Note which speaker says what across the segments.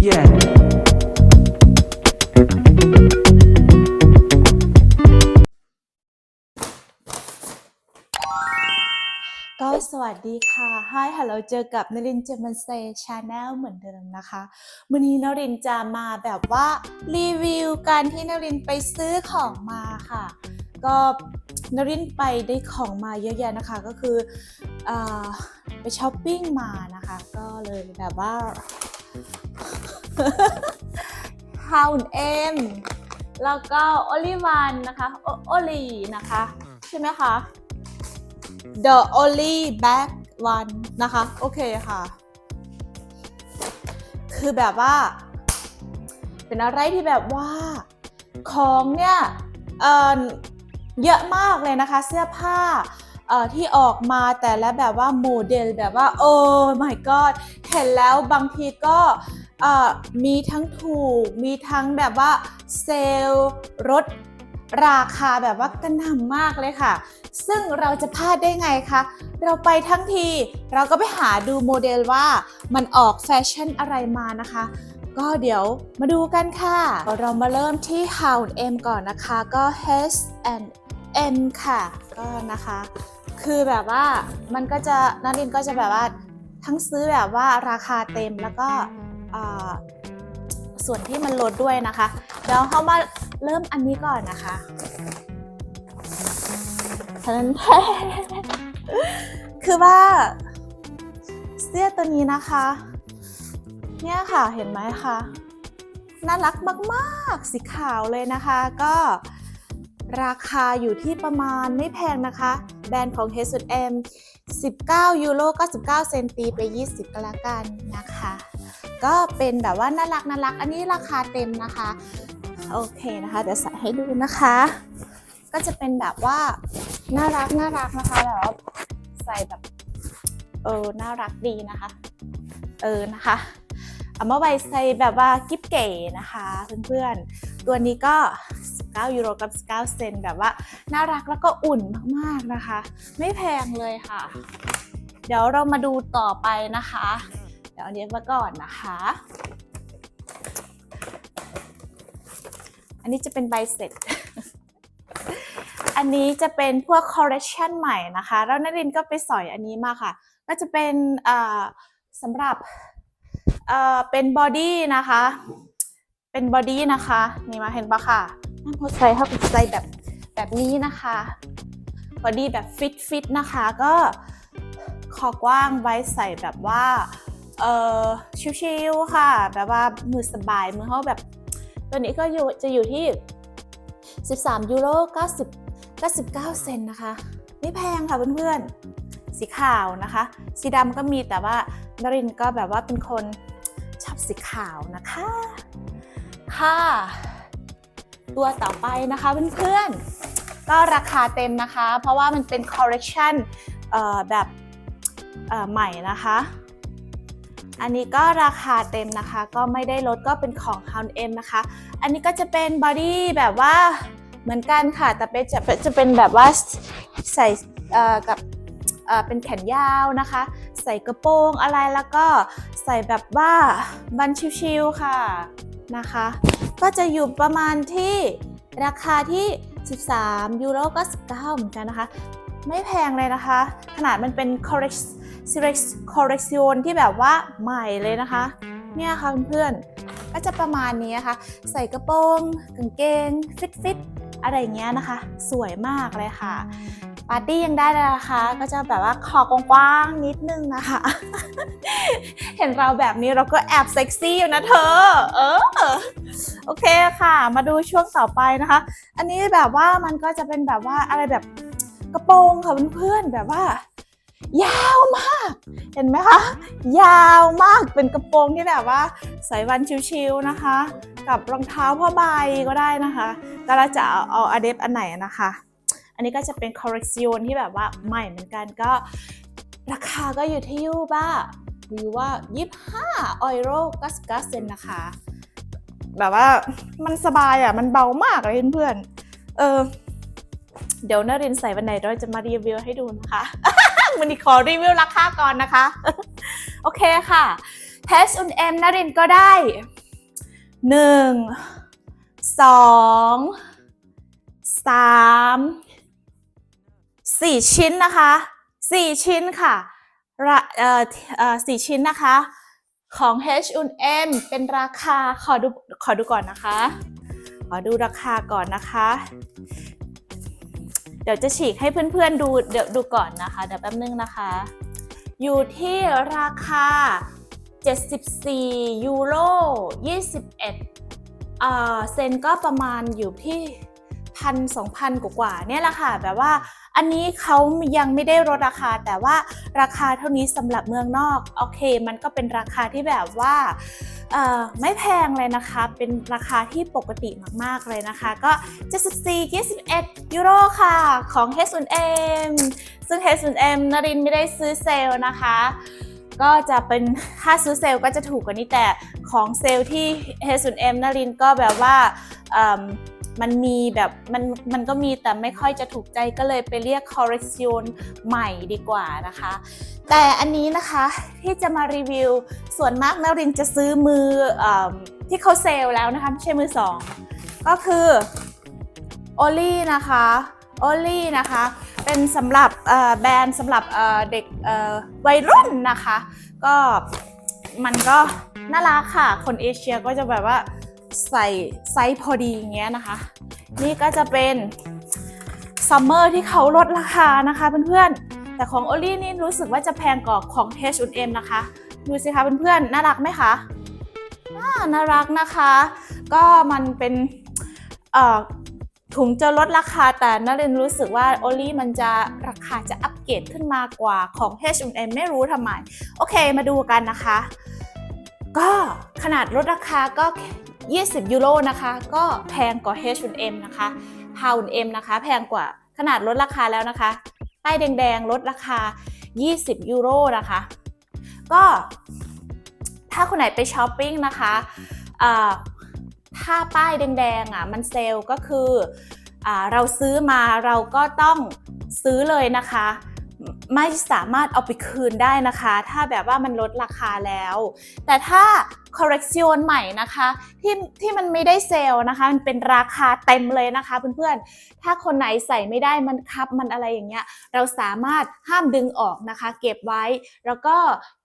Speaker 1: Yeah.
Speaker 2: ก็สวัสดีค่ะ Hi Hello เจอกับนรินเจมันเซชาแนลเหมือนเดิมนะคะวันนี้นรินจะมาแบบว่ารีวิวการที่นรินไปซื้อของมาค่ะ ก็นรินไปได้ของมาเยอะแยะนะคะก็คืออไปช้อปปิ้งมานะคะ ก็เลยแบบว่า ฮาวเอ็มแล้วก็โอลิวันนะคะโอโอลีนะคะ ใช่ไหมคะ the only back one นะคะ โอเคค่ะ คือแบบว่า เป็นอะไรที่แบบว่า ของเนี่ยเอ่อเยอะมากเลยนะคะ เสื้อผ้าเอ่อที่ออกมาแต่ละแบบว่าโมเดลแบบว่า โอ้ my god เห็นแล้วบางทีก็ เอ่อมีทั้งถูก มีทั้งแบบว่าเซลล์ลดราคาแบบว่ากระหน่ำมากเลยค่ะ ซึ่งเราจะพลาดได้ไงคะ เราไปทั้งที เราก็ไปหาดูโมเดลว่ามันออกแฟชั่นอะไรมานะคะ ก็เดี๋ยวมาดูกันค่ะ เรามาเริ่มที่ H&M ก่อนนะคะ ก็ H&M ค่ะ ก็นะคะ คือแบบว่ามันก็จะนักเรียนก็จะแบบว่าทั้งซื้อแบบว่าราคาเต็มแล้วก็ ส่วนที่มันลดด้วยนะคะเดี๋ยวเข้ามาเริ่มอันนี้ก่อนนะคะทันแทคือว่าเสื้อตัวนี้นะคะ เนี่ยค่ะเห็นไหมคะน่ารักมากๆ สีขาวเลยนะคะ ก็ราคาอยู่ที่ประมาณไม่แพงนะคะ แบรนด์ของ H&M 19 ยูโร99 เซนตีไป 20ก็แล้วกันนะคะ ก็เป็นแบบว่าน่ารักน่ารักอันนี้ราคาเต็มนะคะ โอเคนะคะเดี๋ยวใส่ให้ดูนะคะ ก็จะเป็นแบบว่าน่ารักน่ารักนะคะแบบว่าใส่แบบเออน่ารักดีนะคะ เออนะคะเอามาไว้ใส่แบบว่ากิ๊บเก๋นะคะเพื่อนๆ ตัวนี้ก็ 19 ยูโรกับ 19 เซนแบบว่าน่ารักแล้วก็อุ่นมากๆนะคะ ไม่แพงเลยค่ะ เดี๋ยวเรามาดูต่อไปนะคะ ดี๋ยวอันนี้มาก่อนนะคะ อันนี้จะเป็นใบเสร็จ อันนี้จะเป็นพวกคอ r เร c ชันใหม่นะคะ แล้วนรินทร์ก็ไปสอยอันนี้มาค่ะ ก็จะเป็นสำหรับเป็นบอดี้นะคะ เป็นบอดี้นะคะ นี่มาเห็นปะค่ะนั่นพอใส่เข้าไปใส่แบบแบบนี้นะคะบอดี้แบบฟิตฟิตนะคะ ก็คอกว้างไว้ใส่แบบว่า เออชิวๆค่ะ แบบว่ามือสบายมือเขาแบบ ตัวนี้ก็อยู่จะอยู่ที่ 13 ยูโร90 99 เซนนะคะ ไม่แพงค่ะเพื่อนๆ สีขาวนะคะ สีดำก็มีแต่ว่านรินทร์ก็แบบว่าเป็นคนชอบสีขาวนะคะ ค่ะ ตัวต่อไปนะคะเพื่อนๆ ก็ราคาเต็มนะคะ เพราะว่ามันเป็นคอ r เร c ชันแบบใหม่นะคะ อันนี้ก็ราคาเต็มนะคะ ก็ไม่ได้ลดก็เป็นของ H&M นะคะ อันนี้ก็จะเป็นบอดี้แบบว่าเหมือนกันค่ะ แต่เป็นจะจะเป็นแบบว่าใส่กับเป็นแขนยาวนะคะ ใส่กระโปรงอะไรแล้วก็ใส่แบบว่าบันชิวๆค่ะนะคะ ก็จะอยู่ประมาณที่ราคาที่ 13 ยูโรก็ 19เหมือนกันนะคะ ไม่แพงเลยนะคะ ขนาดมันเป็น correct correction ที่แบบว่าใหม่เลยนะคะ เนี่ยค่ะเพื่อนๆก็จะประมาณนี้นะคะ ใส่กระโปรงกางเกง ฟิตฟิตอะไรเงี้ยนะคะ สวยมากเลยค่ะ ปาร์ตี้ยังได้เลยนะคะ ก็จะแบบว่าคอกว้างๆนิดนึงนะคะ เห็นเราแบบนี้เราก็แอบเซ็กซี่อยู่นะเธอ เออ โอเคค่ะ มาดูช่วงต่อไปนะคะ อันนี้แบบว่ามันก็จะเป็นแบบว่าอะไรแบบกระโปรงค่ะเพื่อนๆแบบว่า ยาวมาก เห็นไหมคะ ยาวมากเป็นกระโปรงที่แบบว่าใส่วันชิวๆนะคะ กับรองเท้าผ้าใบก็ได้นะคะก็เราจะเอาเอาอเดฟอันไหนนะคะ อันนี้ก็จะเป็น correction ที่แบบว่าใหม่เหมือนกันก็ ราคาก็อยู่ที่ยูบ้าหรือว่า 25ออยโร99เซนนะคะ แบบว่ามันสบายอะ มันเบามากเลยเพื่อนๆเออเดี๋ยวนารินใส่วันไหนเราจะมารีวิวให้ดูนะคะ วันนี้ขอรีวิวราคาก่อนนะคะ โอเคค่ะ H&M นารินก็ได้หนึ่งสองสามสี่ชิ้นนะคะสี่ชิ้นค่ะระเอ่อสี่ชิ้นนะคะ ของ H&M เป็นราคาขอดูขอดูก่อนนะคะ ขอดูราคาก่อนนะคะ ดี๋ยวจะฉีกให้เพื่อนๆดูเดี๋ยวดูก่อนนะคะ เดี๋ยวแป๊บนึงนะคะ อยู่ที่ราคา 74 ยูโร 21อ่อเซนก็ประมาณอยู่ที่พันสองพันกว่าๆเนี่ยแหละค่ะ แบบว่า อันนี้เขายังไม่ได้ลดราคา แต่ว่าราคาเท่านี้สำหรับเมืองนอกโอเค มันก็เป็นราคาที่แบบว่าไม่แพงเลยนะคะ เป็นราคาที่ปกติมากๆเลยนะคะ ก็ 74 21 ยูโรค่ะ ของ H&M ซึ่ง H&M นรินทร์ไม่ได้ซื้อเซลล์นะคะ ก็จะเป็นค่าซื้อเซลล์ก็จะถูกกว่านี้แต่ของเซลล์ที่ H&M นรินทร์ก็แบบว่า มันมีแบบมันมันก็มีแต่ไม่ค่อยจะถูกใจก็เลยไปเรียก correction ใหม่ดีกว่านะคะ แต่อันนี้นะคะที่จะมารีวิวส่วนมากนรินจะซื้อมืออที่เขาเซลล์แล้วนะคะไม่ใช่มือสองก็คือโอลี่นะคะโอลี่นะคะ เป็นสำหรับแบรนด์สำหรับเด็กวัยรุ่นนะคะ ก็มันก็น่ารักค่ะ คนเอเชียก็จะแบบว่า ใส่ไซส์พอดีอย่างเงี้ยนะคะ นี่ก็จะเป็นซัมเมอร์ที่เขาลดราคานะคะเพื่อนๆ แต่ของโอลี่นี่รู้สึกว่าจะแพงกว่าของ H&M นะคะ ดูสิคะเพื่อนๆ น่ารักไหมคะน่ารักนะคะ ก็มันเป็นถุงจะลดราคาแต่นาเรนรู้สึกว่าโอลี่มันจะราคาจะอัปเกรดขึ้นมากว่าของ H&M ไม่รู้ทำไม โอเคมาดูกันนะคะ ก็ขนาดลดราคาก็ 20 ยูโรนะคะ ก็แพงกว่า H&M นะคะ H&M นะคะ แพงกว่าขนาดลดราคาแล้วนะคะป้ายแดงๆลดราคา 20 ยูโรนะคะ ก็ถ้าคนไหนไปช้อปปิ้งนะคะถ้าป้ายแดงๆอะมันเซลล์ก็คืออเราซื้อมาเราก็ต้องซื้อเลยนะคะ ไม่สามารถเอาไปคืนได้นะคะ ถ้าแบบว่ามันลดราคาแล้ว แต่ถ้า correction ใหม่นะคะที่ที่มันไม่ได้เซลล์นะคะ มันเป็นราคาเต็มเลยนะคะเพื่อนๆ ถ้าคนไหนใส่ไม่ได้มันคับมันอะไรอย่างเงี้ย เราสามารถห้ามดึงออกนะคะ เก็บไว้แล้วก็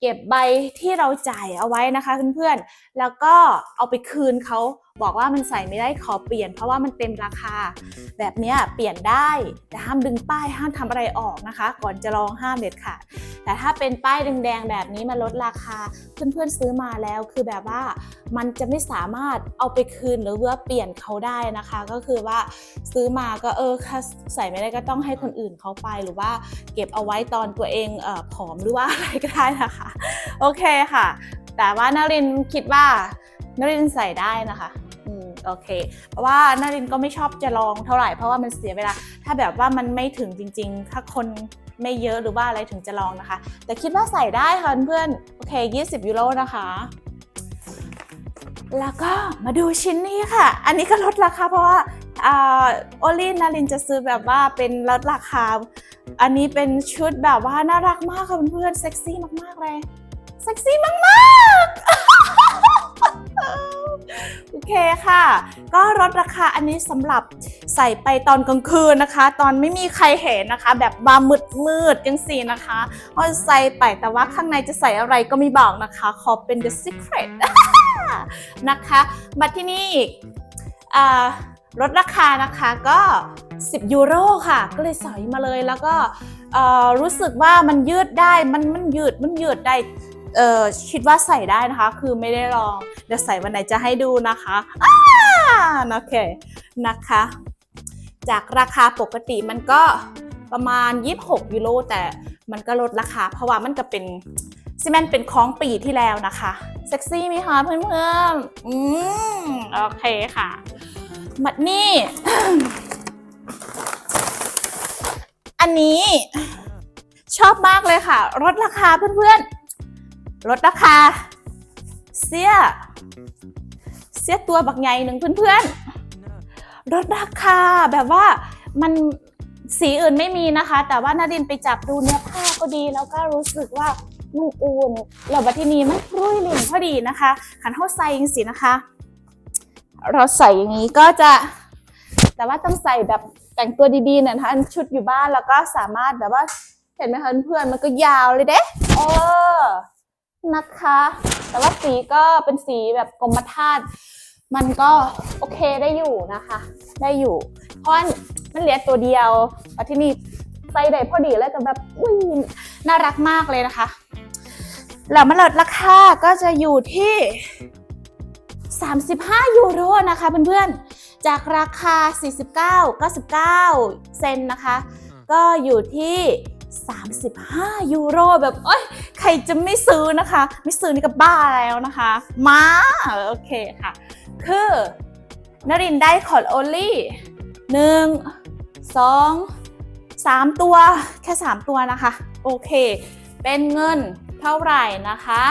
Speaker 2: เก็บใบที่เราจ่ายเอาไว้นะคะเพื่อนๆ แล้วก็เอาไปคืนเขาบอกว่ามันใส่ไม่ได้ขอเปลี่ยน เพราะว่ามันเต็มราคา แบบเนี้ยเปลี่ยนได้แต่ห้ามดึงป้ายห้ามทำอะไรออกนะคะ ก่อนจะลองห้ามเด็ดขาดแต่ถ้าเป็นป้ายแดงๆแบบนี้มันลดราคาเพื่อนๆซื้อมาแล้วคือแบบว่ามันจะไม่สามารถเอาไปคืนหรือว่าเปลี่ยนเขาได้นะคะ ก็คือว่าซื้อมาก็เออใส่ไม่ได้ก็ต้องให้คนอื่นเขาไปหรือว่าเก็บเอาไว้ตอนตัวเองเออผอมหรือว่าอะไรก็ได้นะคะ โอเคค่ะ แต่ว่านารินคิดว่านารินใส่ได้นะคะ โอเค เพราะว่านารินก็ไม่ชอบจะลองเท่าไหร่เพราะว่ามันเสียเวลา ถ้าแบบว่ามันไม่ถึงจริง ๆ ถ้าคนไม่เยอะหรือว่าอะไรถึงจะลองนะคะ แต่คิดว่าใส่ได้ค่ะเพื่อนๆโอเค 20 ยูโรนะคะ แล้วก็มาดูชิ้นนี้ค่ะ อันนี้ก็ลดราคาเพราะว่าอ่าโอลินนารินจะซื้อแบบว่าเป็นลดราคา อันนี้เป็นชุดแบบว่าน่ารักมากค่ะเพื่อนๆเซ็กซี่มากๆเลย เซ็กซี่มากๆ โอเคค่ะ ก็ลดราคาอันนี้สำหรับใส่ไปตอนกลางคืนนะคะ ตอนไม่มีใครเห็นนะคะ แบบบามืดมืดๆจังสีนะคะก็ใส่ไปแต่ว่าข้างในจะใส่อะไรก็ไม่บอกนะคะ ขอเป็น the secret นะคะมาที่นี่ลดราคานะคะก็ 10 ยูโรค่ะ ก็เลยสอยมาเลยแล้วก็รู้สึกว่ามันยืดได้มันมันยืดมันยืดได้ เอ่อคิดว่าใส่ได้นะคะ คือไม่ได้ลอง เดี๋ยวใส่วันไหนจะให้ดูนะคะอ่าโอเคนะคะ จากราคาปกติมันก็ประมาณ 26 ยูโรแต่มันก็ลดราคา เพราะว่ามันก็เป็นซีเมนต์เป็นของปีที่แล้วนะคะ เซ็กซี่ไหมคะเพื่อนๆอืมโอเคค่ะ มัดนี่ อันนี้ชอบมากเลยค่ะลดราคาเพื่อนๆ ลดราคา เสียเสียตัวบักใหญ่หนึ่งเพื่อนๆลดราคาแบบว่ามันสีอื่นไม่มีนะคะ แต่ว่านาดินไปจับดูเนื้อผ้าก็ดีแล้วก็รู้สึกว่ามันอุ่นแล้วบัดที่นี้มันรุ่ยลินพอดีนะคะขันเท่าใส่ยังสินะคะ เราใส่อย่างนี้ก็จะ แต่ว่าต้องใส่แบบแต่งตัวดีๆหน่ยนะคะชุดอยู่บ้านแล้วก็สามารถแบบว่าเห็นไหมคะเพื่อนๆมันก็ยาวเลยเด้เออ นะคะ แต่ว่าสีก็เป็นสีแบบกรมท่าตุมันก็โอเคได้อยู่นะคะ ได้อยู่ เพราะว่ามันเหลือตัวเดียวแล้วที่นี่ใส่ได้พอดีแล้วก็แบบอุ้ยน่ารักมากเลยนะคะแล้วมาลดราคาก็จะอยู่ที่ 35 ยูโรนะคะเพื่อนๆ จากราคา 49.99 เซนนะคะ ก็อยู่ที่ 35 ยูโรแบบเอ้ย ใครจะไม่ซื้อนะคะ ไม่ซื้อนี่ก็บ้าแล้วนะคะ มาโอเคค่ะ คือนรินได้คอร์ดโอลี่หนึ่งสองสามตัวแค่3ตัวนะคะ โอเค เป็นเงินเท่าไหร่นะคะ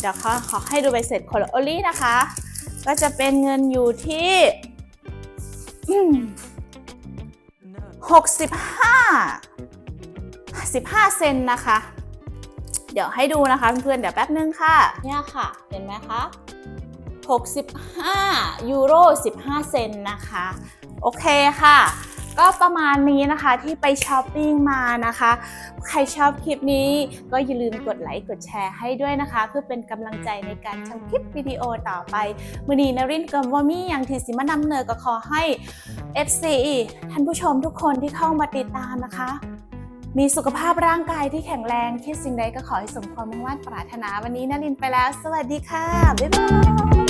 Speaker 2: เดี๋ยวเขาขอให้ดูใบเสร็จคอร์โอลี่นะคะ ก็จะเป็นเงินอยู่ที่หกสิบห้าสิบห้าเซนนะคะ เดี๋ยวให้ดูนะคะเพื่อนๆเดี๋ยวแป๊บนึงค่ะ เนี่ยค่ะ เห็นไหมคะ 65 ยูโร 15 เซนนะคะ โอเคค่ะ ก็ประมาณนี้นะคะที่ไปช้อปปิ้งมานะคะ ใครชอบคลิปนี้ก็อย่าลืมกดไลค์กดแชร์ให้ด้วยนะคะ เพื่อเป็นกำลังใจในการทำคลิปวิดีโอต่อไปมือนีนรินกับวอมี่ย่างทีสิมานำเนอก็ขอให้ FC ท่านผู้ชมทุกคนที่เข้ามาติดตามนะคะ มีสุขภาพร่างกายที่แข็งแรงคิดสิ่งใดก็ขอให้สมความมุ่งมั่นปรารถนาวันนี้นรินไปแล้ว สวัสดีค่ะ บ๊ายบาย